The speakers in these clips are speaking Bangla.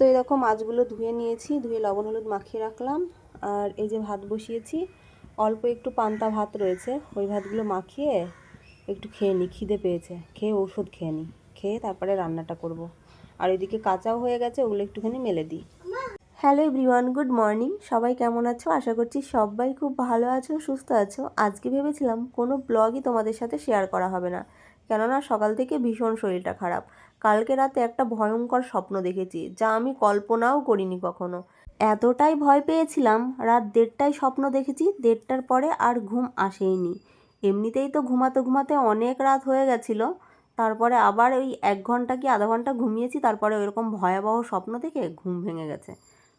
তো এরকম মাছগুলো ধুয়ে নিয়েছি, ধুয়ে লবণ হলুদ মাখিয়ে রাখলাম। আর এই যে ভাত বসিয়েছি, অল্প একটু পান্তা ভাত রয়েছে, ওই ভাতগুলো মাখিয়ে একটু খেয়ে নিই খিদে পেয়েছে। খেয়ে ওষুধ খেয়ে নিই খেয়ে তারপরে রান্নাটা করব। আর এদিকে কাঁচাও হয়ে গেছে, ওগুলো একটুখানি মেলে দিই। Hello everyone, good morning. সবাই কেমন আছো? আশা করছি সবাই খুব ভালো আছো, সুস্থ আছো। আজকে ভেবেছিলাম কোনো ব্লগই তোমাদের সাথে শেয়ার করা হবে না। কেননা সকাল থেকে ভীষণ শরীরটা খারাপ। কালকে রাতে একটা ভয়ঙ্কর স্বপ্ন দেখেছি, যা আমি কল্পনাও করিনি কখনো। এতটাই ভয় পেয়েছিলাম, রাত দেড়টায় স্বপ্ন দেখেছি, দেড়টার পরে আর ঘুম আসেইনি। এমনিতেই তো ঘুমাতে ঘুমাতে অনেক রাত হয়ে গেছিল, তারপরে আবার ওই এক ঘণ্টা কি আধা ঘণ্টা ঘুমিয়েছি, তারপরে ওইরকম ভয়াবহ স্বপ্ন দেখে ঘুম ভেঙে গেছে।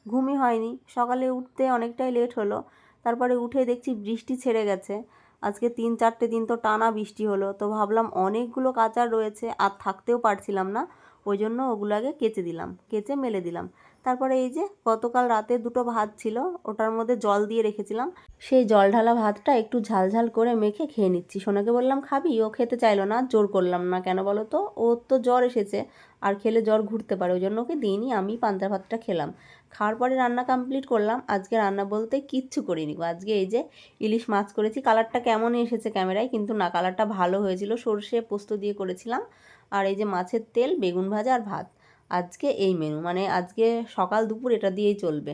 ঘুমই হয়নি, সকালে উঠতে অনেকটাই লেট হলো, তারপরে উঠে দেখছি বৃষ্টি ছেড়ে গেছে। আজকে তিন চারটে দিন তো টানা বৃষ্টি হলো, তো ভাবলাম অনেকগুলো কাচার রয়েছে আর থাকতেও পারছিলাম না। ওই জন্য ওগুলো আগে কেচে দিলাম, কেচে মেলে দিলাম। তারপরে এই যে গতকাল রাতে দুটো ভাত ছিল, ওটার মধ্যে জল দিয়ে রেখেছিলাম। সেই জল ঢালা ভাতটা একটু ঝাল ঝাল করে মেখে খেয়ে নিচ্ছি। সোনাকে বললাম, খাবি? ও খেতে চাইলো না, জোর করলাম না। কেন বলো তো? ওর তো জ্বর এসেছে, আর খেলে জ্বর ঘুরতে পারে। ওই জন্য ওকে দিইনি, আমি পান্তা ভাতটা খেলাম। খাওয়ার পরে রান্না কমপ্লিট করলাম। আজকে রান্না বলতে কিচ্ছু করিনি আজকে এই যে ইলিশ মাছ করেছি। কালারটা কেমন এসেছে ক্যামেরায়, কিন্তু না, কালারটা ভালো হয়েছিল। সর্ষে পোস্ত দিয়ে করেছিলাম। আর এই যে মাছের তেল, বেগুন ভাজা আর ভাত। আজকে এই মেনু মানে আজকে সকাল দুপুর এটা দিয়েই চলবে।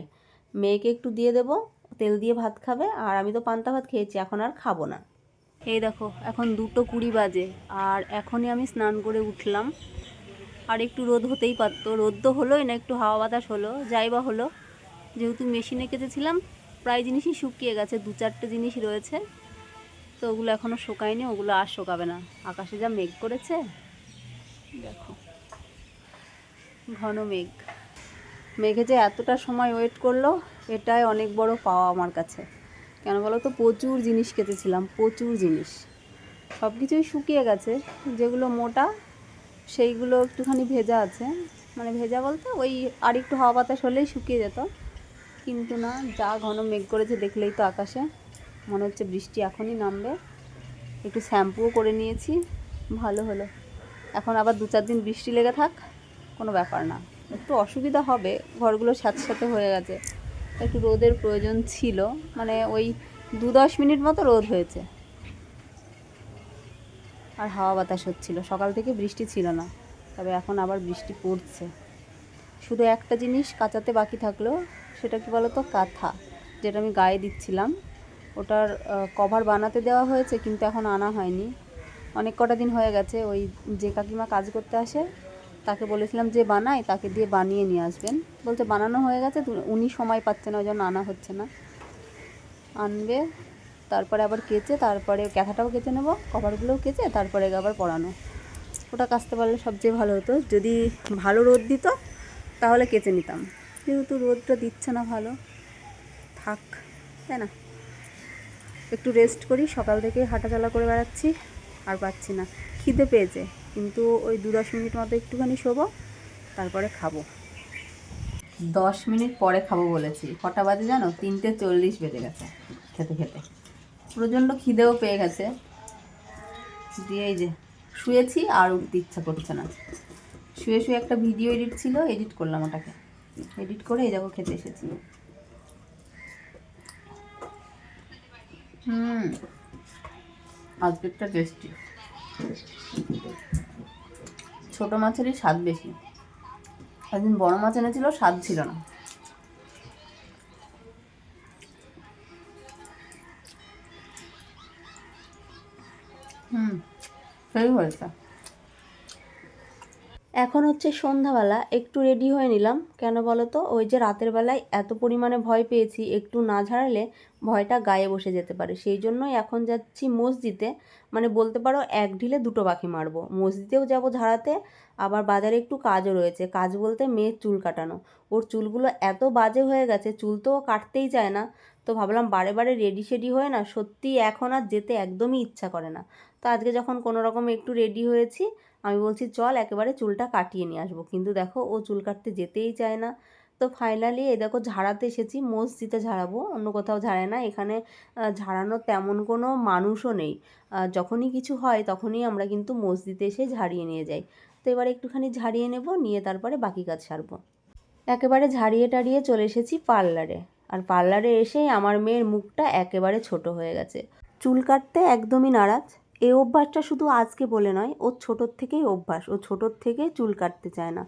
মেয়েকে একটু দিয়ে দেবো, তেল দিয়ে ভাত খাবে, আর আমি তো পান্তা ভাত খেয়েছি, এখন আর খাব না। এই দেখো, এখন দুটো কুড়ি বাজে, আর এখনই আমি স্নান করে উঠলাম। আর একটু রোদ হতেই পারতো, রোদ তো হলোই না, একটু হাওয়া বাতাস হলো, যাই বা হলো। যেহেতু মেশিনে কেটেছিলাম প্রায় জিনিসই শুকিয়ে গেছে, দু চারটে জিনিস রয়েছে। তো ওগুলো এখনও শুকায়নি, ওগুলো আর শুকাবে না। আকাশে যা মেঘ করেছে দেখো। ঘন মেঘ। মেঘে যে এতটা সময় ওয়েট করল, এটাই অনেক বড় পাওয়া আমার কাছে। কেন বলো তো প্রচুর জিনিস কেটেছিলাম, প্রচুর জিনিস। সব কিছুই শুকিয়ে গেছে। যেগুলো মোটা, সেইগুলো একটুখানি ভেজা আছে। মানে ভেজা বলতে ওই আর একটু হাওয়া বাতাস হলেই শুকিয়ে যেত। কিন্তু না, যা ঘন মেঘ করেছে দেখলেই তো আকাশে। মনে হচ্ছে বৃষ্টি এখনই নামবে। একটু শ্যাম্পুও করে নিয়েছি। ভালো হলো। এখন আবার দু চার দিন বৃষ্টি লেগে থাক, কোনো ব্যাপার না। একটু অসুবিধা হবে, ঘরগুলো সাথে সাথে হয়ে গেছে। একটু রোদের প্রয়োজন ছিল মানে ওই দু দশ মিনিট মতো রোদ হয়েছে। আর হাওয়া বাতাস হচ্ছিল, সকাল থেকে বৃষ্টি ছিল না, তবে এখন আবার বৃষ্টি পড়ছে। শুধু একটা জিনিস কাঁচাতে বাকি থাকল, সেটা কি বলতো, কাঁথা, যেটা আমি গায়ে দিচ্ছিলাম। ওটার কভার বানাতে দেওয়া হয়েছে, কিন্তু এখন আনা হয়নি। অনেক কটা দিন হয়ে গেছে, ওই যে কাকিমা কাজ করতে আসে, তাকে বলেছিলাম যে বানাই তাকে দিয়ে বানিয়ে নিয়ে আসবেন। বলতে বানানো হয়ে গেছে উনি সময় পাচ্ছে না, ওই জন্য আনা হচ্ছে না। আনবে, তারপরে আবার কেচে, তারপরে ক্যাথাটাও কেচে নেব, কভারগুলোও কেচে, তারপরে আবার পরানো। ওটা কাচতে পারলে সবচেয়ে ভালো হতো। যদি ভালো রোদ দিত, তাহলে কেচে নিতাম। যেহেতু রোদটা দিচ্ছে না ভালো, থাক, তাই না? একটু রেস্ট করি, সকাল থেকে হাঁটাচলা করে বেড়াচ্ছি। আর পাচ্ছি না। খিদে পেয়েছে, কিন্তু ওই দু দশ মিনিট মতো একটুখানি শোবো, তারপরে খাব। দশ মিনিট পরে খাব বলেছি। কটা বাজে জানো? তিনটে চল্লিশ বেজে গেছে খেতে খেতে। প্রচণ্ড খিদেও পেয়ে গেছে। দিয়ে এই যে শুয়েছি আর উঠতে ইচ্ছা করছে না। শুয়ে শুয়ে একটা ভিডিও এডিট ছিল, এডিট করলাম ওটাকে। এডিট করে এই যাব খেতে এসেছি। হুম। আজকেরটা টেস্টি ছোট মাছেরই স্বাদ বেশি। একদিন বড় মাছ এনেছিল, স্বাদ ছিল না। হুম, সেই হয়েছে। এখন হচ্ছে সন্ধ্যাবেলা, একটু রেডি হয়ে নিলাম। কেন বলো তো ওই যে রাতের বেলায় এত পরিমাণে ভয় পেয়েছি, একটু না ঝাড়ালে ভয়টা গায়ে বসে যেতে পারে। সেই জন্যই এখন যাচ্ছি মসজিদে। মানে বলতে পারো, এক ঢিলে দুটো পাখি মারবো। মসজিদেও যাব ঝাড়াতে, আবার বাজারে একটু কাজও রয়েছে। কাজ বলতে মেয়ের চুল কাটানো। ওর চুলগুলো এত বাজে হয়ে গেছে, চুল তো কাটতেই চায় না। তো ভাবলাম বারে বারে রেডি শেডি হয়ে না সত্যি এখন আর যেতে একদমই ইচ্ছা করে না। তো আজকে যখন কোনো রকম একটু রেডি হয়েছি আমি বলছি, চল একেবারে চুলটা কাটিয়ে নিয়ে আসব। কিন্তু দেখো, ও চুল কাটতে যেতেই চায় না। তো ফাইনালি এই দেখো, ঝাড়াতে এসেছি, মসজিদে ঝাড়াবো, অন্য কোথাও ঝাড়ে না। এখানে ঝাড়ানোর তেমন কোনো মানুষও নেই। যখনই কিছু হয় তখনই আমরা কিন্তু মসজিদে এসে ঝাড়িয়ে নিয়ে যাই। তো এবার একটুখানি ঝাড়িয়ে নেব, নিয়ে তারপরে বাকি কাজ সারবো। একেবারে ঝাড়িয়ে টাড়িয়ে চলে এসেছি পার্লারে। আর পার্লারে এসেই আমার মেয়ের মুখটা একেবারে ছোট হয়ে গেছে। চুল কাটতে একদমই নারাজ। এই অভ্যাসটা শুধু আজকে বলে নয় ওর ছোটোর থেকেই অভ্যাস, ও ছোটোর থেকে চুল কাটতে চায় না।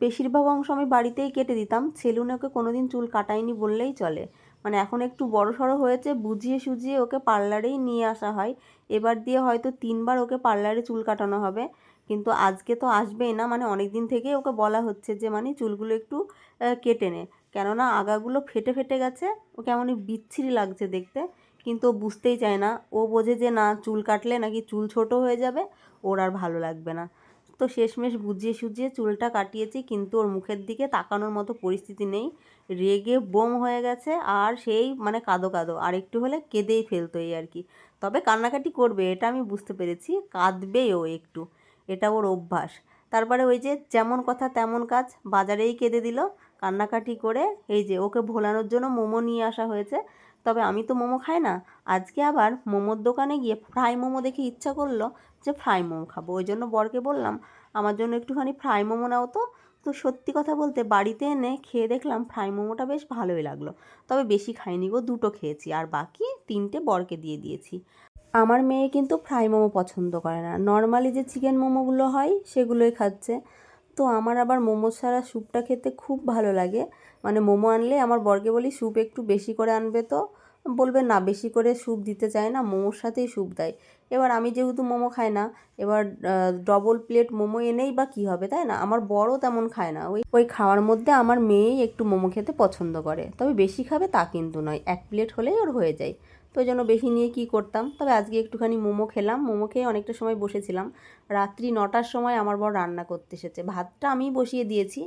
বেশিরভাগ অংশ আমি বাড়িতেই কেটে দিতাম, সেলুনে ওকে কোনোদিন চুল কাটাইনি বললেই চলে। মানে এখন একটু বড় সড়ো হয়েছে, বুঝিয়ে সুঝিয়ে ওকে পার্লারেই নিয়ে আসা হয়। এবার দিয়ে হয়তো তিনবার ওকে পার্লারে চুল কাটানো হবে। কিন্তু আজকে তো আসবেই না মানে অনেক দিন থেকেই ওকে বলা হচ্ছে যে মানে চুলগুলো একটু কেটে নে। কেননা আগাগুলো ফেটে ফেটে গেছে, ও কেমন বিচ্ছিরি লাগছে দেখতে। কিন্তু বুঝতেই চায় না। ও বোঝে যে, না, চুল কাটলে নাকি চুল ছোট হয়ে যাবে, ওর আর ভালো লাগবে না। তো শেষমেশ বুঝিয়ে সুঝিয়ে চুলটা কাটিয়েছি, কিন্তু ওর মুখের দিকে তাকানোর মতো পরিস্থিতি নেই। রেগে বোম হয়ে গেছে, আর সেই মানে কাদো কাদো, আর একটু হলে কেঁদেই ফেলতো এই আর কি। তবে কান্নাকাটি করবে, এটা আমি বুঝতে পেরেছি, কাঁদবেই ও একটু। এটা ওর অভ্যাস। তারপরে ওই যে, যেমন কথা তেমন কাজ, বাজারেই কেঁদে দিল। কান্নাকাটি করে, এই যে, ওকে ভোলানোর জন্য মোমো নিয়ে আসা হয়েছে। তবে আমি তো মোমো খাই না। আজকে আবার মোমোর দোকানে গিয়ে ফ্রাই মোমো দেখে ইচ্ছা করল যে ফ্রাই মোমো খাব। ওই জন্য বরকে বললাম, আমার জন্য একটুখানি ফ্রাই মোমো নাও তো। তো সত্যি কথা বলতে বাড়িতে এনে খেয়ে দেখলাম ফ্রাই মোমোটা বেশ ভালোই লাগল। তবে বেশি খাইনি গো, দুটো খেয়েছি। আর বাকি তিনটে বরকে দিয়ে দিয়েছি। আমার মেয়ে কিন্তু ফ্রাই মোমো পছন্দ করে না। নর্মালি যে চিকেন মোমোগুলো হয় সেগুলোই খাচ্ছে। তো আমার আবার মোমো ছাড়া স্যুপটা খেতে খুব ভালো লাগে। মানে মোমো আনলে আমার বরকে বলি, স্যুপ একটু বেশি করে আনবে তো। বলবে, না, বেশি করে স্যুপ দিতে চায় না, মোমোর সাথেই স্যুপ দেয়। এবার আমি যেহেতু মোমো খাই না, এবার ডবল প্লেট মোমো এনেই বা কী হবে, তাই না? আমার বড়ও তেমন খায় না। ওই ওই খাওয়ার মধ্যে আমার মেয়েই একটু মোমো খেতে পছন্দ করে। তবে বেশি খাবে তা কিন্তু নয়, এক প্লেট হলেই ওর হয়ে যায়। তো ওই জন্য বেশি নিয়ে কী করতাম। তবে আজকে একটুখানি মোমো খেলাম। মোমো খেয়ে অনেকটা সময় বসেছিলাম। রাত্রি নটার সময় আমার বর রান্না করতে এসেছে। ভাতটা আমিই বসিয়ে দিয়েছি।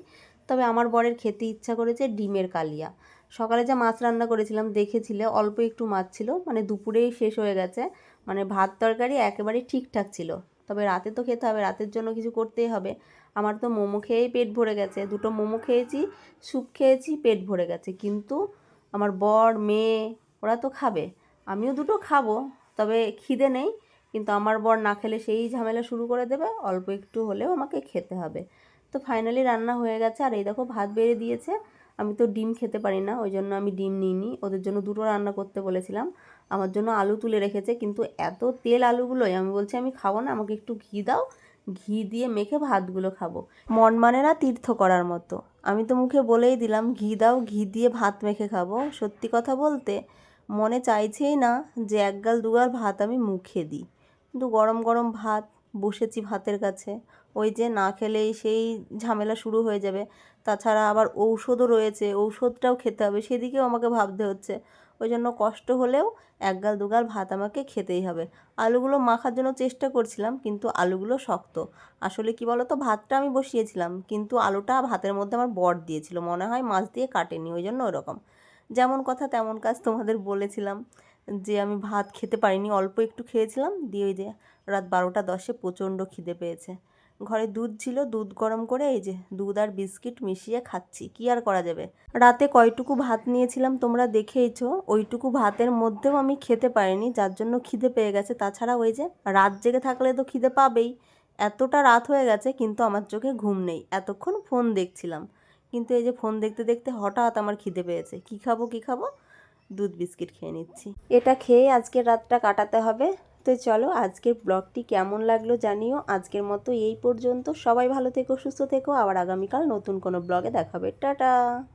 তবে আমার বরের খেতে ইচ্ছা করেছে ডিমের কালিয়া। সকালে যা মাছ রান্না করেছিলাম দেখেছিলে, অল্প একটু মাছ ছিল। মানে দুপুরেই শেষ হয়ে গেছে। মানে ভাত তরকারি একেবারেই ঠিকঠাক ছিল। তবে রাতে তো খেতে হবে। রাতের জন্য কিছু করতেই হবে। আমার তো মোমো খেয়েই পেট ভরে গেছে। দুটো মোমো খেয়েছি, স্যুপ খেয়েছি, পেট ভরে গেছে। কিন্তু আমার বর, মেয়ে, ওরা তো খাবে। আমিও দুটো খাব, তবে খিদে নেই, কিন্তু আমার বর না খেলে সেই ঝামেলা শুরু করে দেবে, অল্প একটু হলেও আমাকে খেতে হবে। তো ফাইনালি রান্না হয়ে গেছে, আর এই দেখো ভাত বেড়ে দিয়েছে, আমি তো ডিম খেতে পারি না, ওই জন্য আমি ডিম নিইনি, ওদের জন্য দুটো রান্না করতে বলেছিলাম, আমার জন্য আলু তুলে রেখেছে, কিন্তু এত তেল আলুগুলোই, আমি বলছি আমি খাব না, আমাকে একটু ঘি দাও, ঘি দিয়ে মেখে ভাতগুলো খাব। মন মানে না তীর্থ করার মতো, আমি তো মুখে বলেই দিলাম, ঘি দাও, ঘি দিয়ে ভাত মেখে খাব, সত্যি কথা বলতে মনে চাইছেই না যে এক গাল দুগাল ভাত আমি মুখে দিই। কিন্তু গরম গরম ভাত বসেছি ভাতের কাছে। ওই যে না খেলেই সেই ঝামেলা শুরু হয়ে যাবে। তাছাড়া আবার ঔষধও রয়েছে, ঔষধটাও খেতে হবে, সেদিকেও আমাকে ভাবতে হচ্ছে। ওই জন্য কষ্ট হলেও এক গাল দুগাল ভাত আমাকে খেতেই হবে। আলুগুলো মাখার জন্য চেষ্টা করছিলাম, কিন্তু আলুগুলো শক্ত। আসলে কি বলো তো ভাতটা আমি বসিয়েছিলাম, কিন্তু আলুটা ভাতের মধ্যে আমার বট দিয়েছিল। মনে হয় মাছ দিয়ে কাটেনি, ওই জন্য ওরকম। যেমন কথা তেমন কাজ তোমাদের বলেছিলাম যে আমি ভাত খেতে পারিনি, অল্প একটু খেয়েছিলাম, দিয়ে ওই যে রাত বারোটা দশে প্রচণ্ড খিদে পেয়েছে। ঘরে দুধ ছিল, দুধ গরম করে এই যে দুধ আর বিস্কিট মিশিয়ে খাচ্ছি, কি আর করা যাবে? রাতে কয়টুকু ভাত নিয়েছিলাম তোমরা দেখেইছো, ওইটুকু ভাতের মধ্যেও আমি খেতে পারিনি, যার জন্য খিদে পেয়ে গেছে। তাছাড়া ওই যে রাত জেগে থাকলে তো খিদে পাবেই। এতটা রাত হয়ে গেছে, কিন্তু আমার চোখে ঘুম নেই। এতক্ষণ ফোন দেখছিলাম। কিন্তু এই যে ফোন দেখতে দেখতে হঠাৎ আমার খিদে পেয়েছে। কি খাব কি খাব? দুধ বিস্কিট খেয়ে নিচ্ছি। এটা খেয়ে আজকের রাতটা কাটাতে হবে। তো চলো আজকের ব্লগটি কেমন লাগল জানিও। আজকের মতো এই পর্যন্ত। সবাই ভালো থেকো, সুস্থ থেকো। আবার আগামীকাল নতুন কোনো ব্লগে দেখাবে। টাটা!